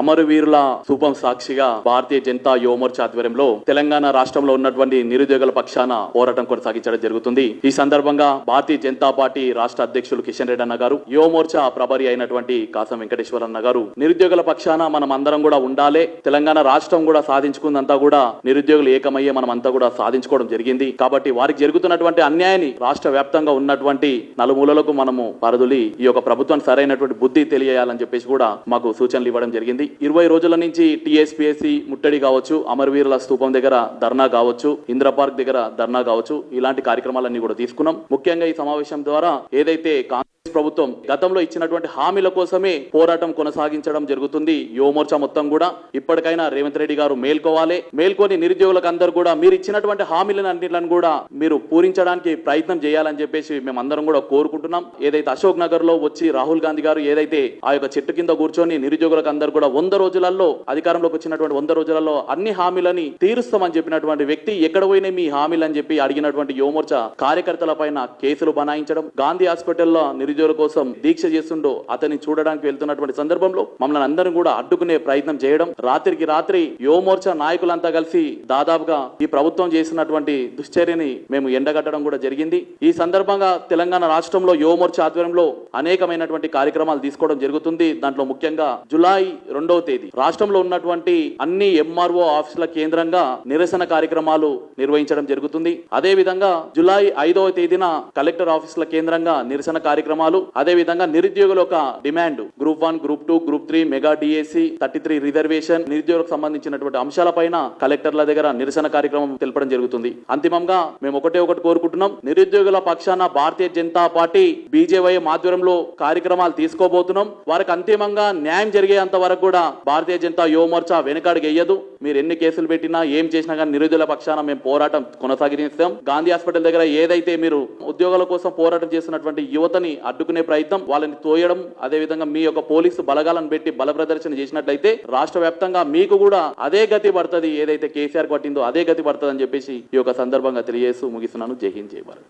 అమరవీరుల స్థూపం సాక్షిగా భారతీయ జనతా యువమోర్చా ఆధ్వర్యంలో తెలంగాణ రాష్ట్రంలో ఉన్నటువంటి నిరుద్యోగుల పక్షాన పోరాటం కొనసాగించడం జరుగుతుంది. ఈ సందర్భంగా భారతీయ జనతా పార్టీ రాష్ట్ర అధ్యక్షులు కిషన్ రెడ్డి అన్న గారు యువమోర్చా ప్రభారి అయినటువంటి కాసం వెంకటేశ్వర అన్న గారు నిరుద్యోగుల పక్షాన మనం అందరం కూడా ఉండాలి తెలంగాణ రాష్ట్రం కూడా సాధించుకుందంతా కూడా నిరుద్యోగులు ఏకమయ్యే మనం అంతా కూడా సాధించుకోవడం జరిగింది. కాబట్టి వారికి జరుగుతున్నటువంటి అన్యాయాన్ని రాష్ట్ర వ్యాప్తంగా ఉన్నటువంటి నలుమూలలకు మనము పరదులి ఈ యొక్క ప్రభుత్వం సరైనటువంటి బుద్ధి తెలియాలని చెప్పేసి కూడా మాకు సూచనలు ఇవ్వడం జరిగింది. ఇరవై రోజుల నుంచి టీఎస్పీఎస్సీ ముట్టడి కావచ్చు అమరవీరుల స్థూపం దగ్గర ధర్నా కావచ్చు ఇందిరా పార్క్ దగ్గర ధర్నా కావచ్చు ఇలాంటి కార్యక్రమాలన్నీ కూడా తీసుకున్నాం. ముఖ్యంగా ఈ సమావేశం ద్వారా ఏదైతే కాంగ్రెస్ ప్రభుత్వం గతంలో ఇచ్చినటువంటి హామీల కోసమే పోరాటం కొనసాగించడం జరుగుతుంది. యువమోర్చా మొత్తం కూడా ఇప్పటికైనా రేవంత్ రెడ్డి గారు మేల్కోవాలి. మేల్కొని నిరుద్యోగులకు అందరూ కూడా మీరు ఇచ్చినటువంటి హామీలన్నింటిని కూడా మీరు పూరించడానికి ప్రయత్నం చేయాలని చెప్పేసి మేము కూడా కోరుకుంటున్నాం. ఏదైతే అశోక్ నగర్లో వచ్చి రాహుల్ గాంధీ గారు ఏదైతే ఆ యొక్క చెట్టు కింద కూర్చొని నిరుద్యోగులకు అందరూ కూడా వంద రోజులలో అధికారంలోకి వచ్చినటువంటి వంద రోజులలో అన్ని హామీలని తీరుస్తామని చెప్పినటువంటి వ్యక్తి ఎక్కడ పోయినా మీ హామీలు అని చెప్పి అడిగినటువంటి యువమోర్చా కార్యకర్తల పైన కేసులు బనాయించడం గాంధీ హాస్పిటల్లో నిరుద్యోగ నిరుద్యోగుల కోసం దీక్ష చేస్తుండో అతన్ని చూడడానికి వెళ్తున్నటువంటి సందర్భంలో మమ్మల్ని అందరం కూడా అడ్డుకునే ప్రయత్నం చేయడం రాత్రికి రాత్రి యువమోర్చా నాయకులంతా కలిసి దాదాపుగా ఈ ప్రభుత్వం చేసినటువంటి దుశ్చర్యని మేము ఎండగట్టడం కూడా జరిగింది. ఈ సందర్భంగా తెలంగాణ రాష్ట్రంలో యువమోర్చా ఆధ్వర్యంలో అనేకమైనటువంటి కార్యక్రమాలు తీసుకోవడం జరుగుతుంది. దాంట్లో ముఖ్యంగా జులై రెండవ తేదీ రాష్ట్రంలో ఉన్నటువంటి అన్ని ఎంఆర్ఓ ఆఫీసుల కేంద్రంగా నిరసన కార్యక్రమాలు నిర్వహించడం జరుగుతుంది. అదే విధంగా జులై ఐదవ తేదీన కలెక్టర్ ఆఫీసుల కేంద్రంగా నిరసన కార్యక్రమాలు అదే విధంగా నిరుద్యోగుల ఒక demand. Group one group two group three mega DSC thirty three reservation నిరుద్యోగులకు సంబంధించినటువంటి అంశాలపైన కలెక్టర్ల దగ్గర నిరసన కార్యక్రమం తెలపడం జరుగుతుంది. అంతిమంగా మేము ఒకటే ఒకటి కోరుకుంటున్నాం. నిరుద్యోగుల పక్షాన భారతీయ జనతా పార్టీ బీజేవై ఆధ్వర్యంలో కార్యక్రమాలు తీసుకోబోతున్నాం. వారికి అంతిమంగా న్యాయం జరిగేంత వరకు కూడా భారతీయ జనతా యువమోర్చా వెనుకాడికి వెయ్యదు మీరు ఎన్ని కేసులు పెట్టినా ఏం చేసినా కానీ నిరుద్యోగుల పక్షాన మేము పోరాటం కొనసాగిస్తాం గాంధీ హాస్పిటల్ దగ్గర ఏదైతే మీరు ఉద్యోగాల కోసం పోరాటం చేస్తున్నటువంటి యువతని అడ్డుకునే ప్రయత్నం వాళ్ళని తోయడం అదేవిధంగా మీ యొక్క పోలీసు బలగాలను పెట్టి బల ప్రదర్శన చేసినట్లయితే రాష్ట్ర వ్యాప్తంగా మీకు కూడా అదే గతి పడుతుంది. ఏదైతే కేసీఆర్ పట్టిందో అదే గతి పడుతుంది అని చెప్పేసి ఈ యొక్క సందర్భంగా తెలియజేస్తూ ముగిస్తున్నాను. జై హింద్ జై భారత్.